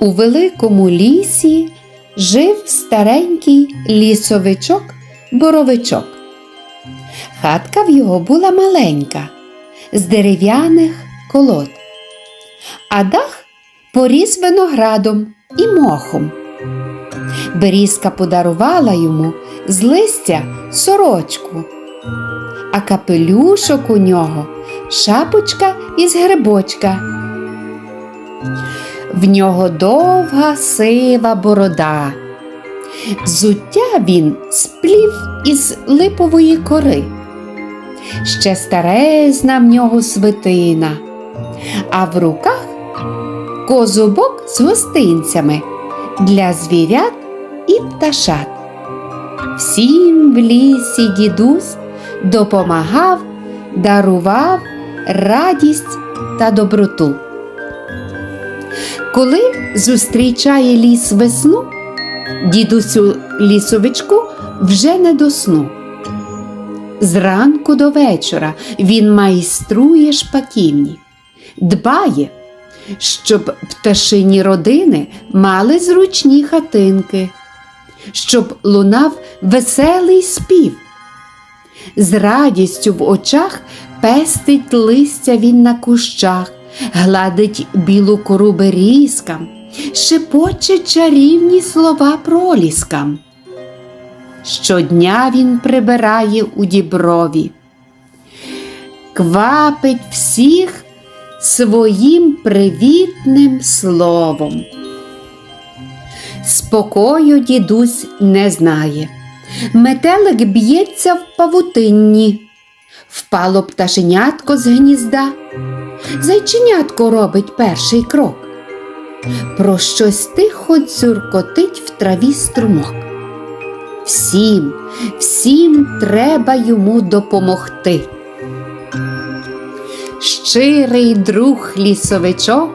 У великому лісі жив старенький лісовичок боровичок. Хатка в його була маленька, з дерев'яних колод, а дах поріс виноградом і мохом. Берізка подарувала йому з листя сорочку, а капелюшок у нього шапочка із грибочка. В нього довга сива борода. Взуття він сплів із липової кори. Ще старезна в нього свитина, а в руках козубок з гостинцями для звірят і пташат. Всім в лісі дідусь допомагав, дарував радість та доброту. Коли зустрічає ліс весну, дідусю лісовичку вже не до сну. Зранку до вечора він майструє шпаківні, дбає, щоб пташині родини мали зручні хатинки, щоб лунав веселий спів. З радістю в очах пестить листя він на кущах, гладить білу кору берізкам, шепоче чарівні слова проліскам. Щодня він прибирає у діброві, квапить всіх своїм привітним словом. Спокою дідусь не знає. Метелик б'ється в павутинні, впало пташенятко з гнізда. Зайченятко робить перший крок. Про щось тихо дзюркотить в траві струмок. Всім, всім треба йому допомогти. Щирий друг лісовичок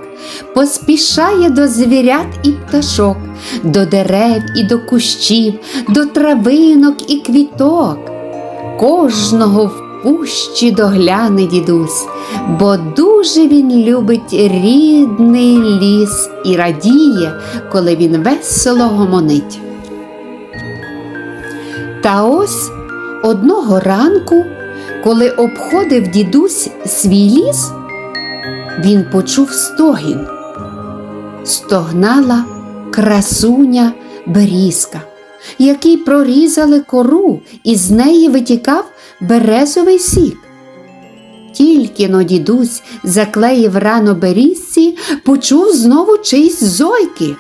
поспішає до звірят і пташок, до дерев і до кущів, до травинок і квіток. Кожного в пущі догляне дідусь, бо дуже він любить рідний ліс і радіє, коли він весело гомонить. Та ось одного ранку, коли обходив дідусь свій ліс, він почув стогін. Стогнала красуня берізка, який прорізали кору, і з неї витікав березовий сік. Тільки но дідусь заклеїв рано берізці, почув знову чийсь зойки.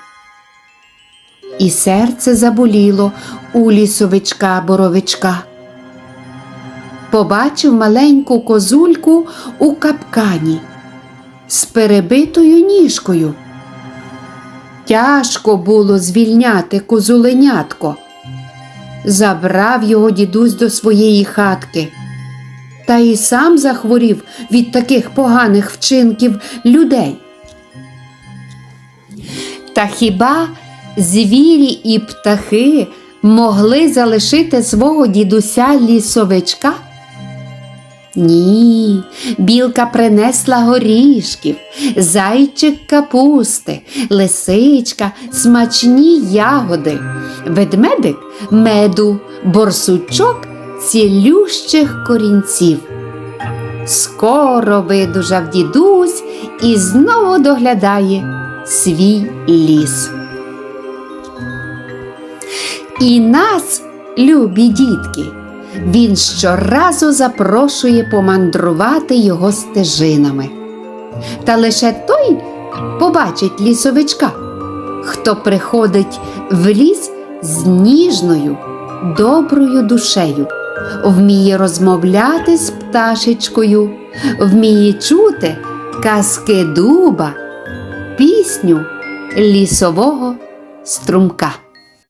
І серце заболіло у лісовичка боровичка. Побачив маленьку козульку у капкані з перебитою ніжкою. Тяжко було звільняти козуленятко. Забрав його дідусь до своєї хатки. Та й сам захворів від таких поганих вчинків людей. Та хіба звірі і птахи могли залишити свого дідуся лісовичка? Ні, білка принесла горішків, зайчик капусти, лисичка, смачні ягоди, ведмедик меду, борсучок цілющих корінців. Скоро видужав дідусь і знову доглядає свій ліс. І нас, любі дітки, він щоразу запрошує помандрувати його стежинами. Та лише той побачить лісовичка, хто приходить в ліс з ніжною, доброю душею, вміє розмовляти з пташечкою, вміє чути казки дуба, пісню лісового струмка.